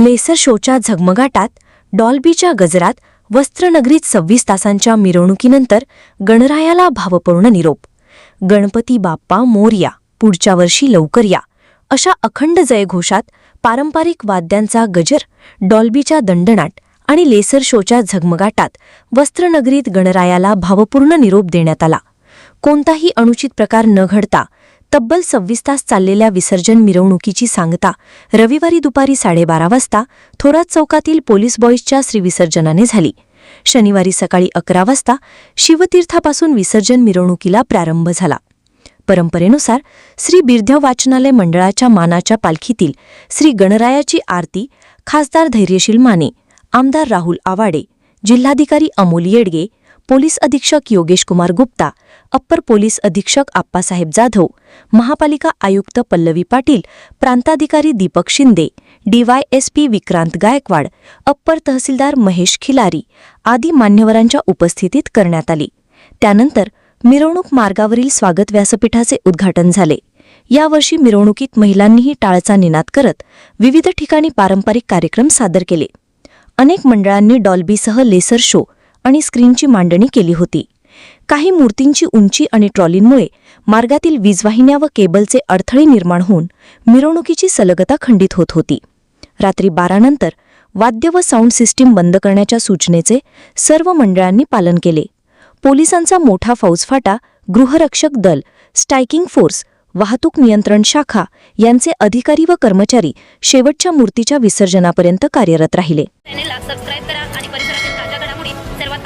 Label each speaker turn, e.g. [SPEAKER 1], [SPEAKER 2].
[SPEAKER 1] Laser शोच्या झगमगाटात डॉल्बीच्या गजरात वस्त्रनगरीत सव्वीस तासांच्या मिरवणुकीनंतर गणरायाला भावपूर्ण निरोप. गणपती बाप्पा मोरया पुढच्या वर्षी लवकर या. अशा अखंड जयघोषात पारंपरिक वाद्यांचा गजर डॉल्बीच्या दंडनाट आणि लेसर शोच्या झगमगाटात वस्त्रनगरीत गणरायाला भावपूर्ण निरोप देण्यात आला. कोणताही अनुचित प्रकार न घडता तब्बल सव्वीस तास चाललेल्या विसर्जन मिरवणुकीची सांगता रविवारी दुपारी साडेबारा वाजता थोरात चौकातील पोलीस बॉईजच्या श्रीविसर्जनाने झाली. शनिवारी सकाळी अकरा वाजता शिवतीर्थापासून विसर्जन मिरवणुकीला प्रारंभ झाला. परंपरेनुसार श्री बिर्ध्य वाचनालय मंडळाच्या मानाच्या पालखीतील श्री गणरायाची आरती खासदार धैर्यशील माने आमदार राहुल आवाडे जिल्हाधिकारी अमोल येडगे पोलीस अधीक्षक योगेश कुमार गुप्ता अप्पर पोलीस अधीक्षक आप्पासाहेब जाधव महापालिका आयुक्त पल्लवी पाटील प्रांताधिकारी दीपक शिंदे डीवायएसपी विक्रांत गायकवाड अप्पर तहसीलदार महेश खिलारी आदी मान्यवरांच्या उपस्थितीत करण्यात आली. त्यानंतर मिरवणूक मार्गावरील स्वागत व्यासपीठाचे उद्घाटन झाले. यावर्षी मिरवणुकीत महिलांनीही टाळचा निनाद करत विविध ठिकाणी पारंपरिक कार्यक्रम सादर केले. अनेक मंडळांनी डॉल्बीसह लेसर शो आणि स्क्रीनची मांडणी केली होती. काही मूर्तींची उंची आणि ट्रॉलींमुळे मार्गातील वीजवाहिन्या व केबलचे अडथळे निर्माण होऊन मिरवणुकीची सलगता खंडित होत होती. रात्री बारानंतर वाद्य व साऊंड सिस्टीम बंद करण्याच्या सूचनेचे सर्व मंडळांनी पालन केले. पोलिसांचा मोठा फौजफाटा गृहरक्षक दल स्ट्रायकिंग फोर्स वाहतूक नियंत्रण शाखा यांचे अधिकारी व कर्मचारी शेवटच्या मूर्तीच्या विसर्जनापर्यंत कार्यरत राहिले.
[SPEAKER 2] सबस्क्राईब करा.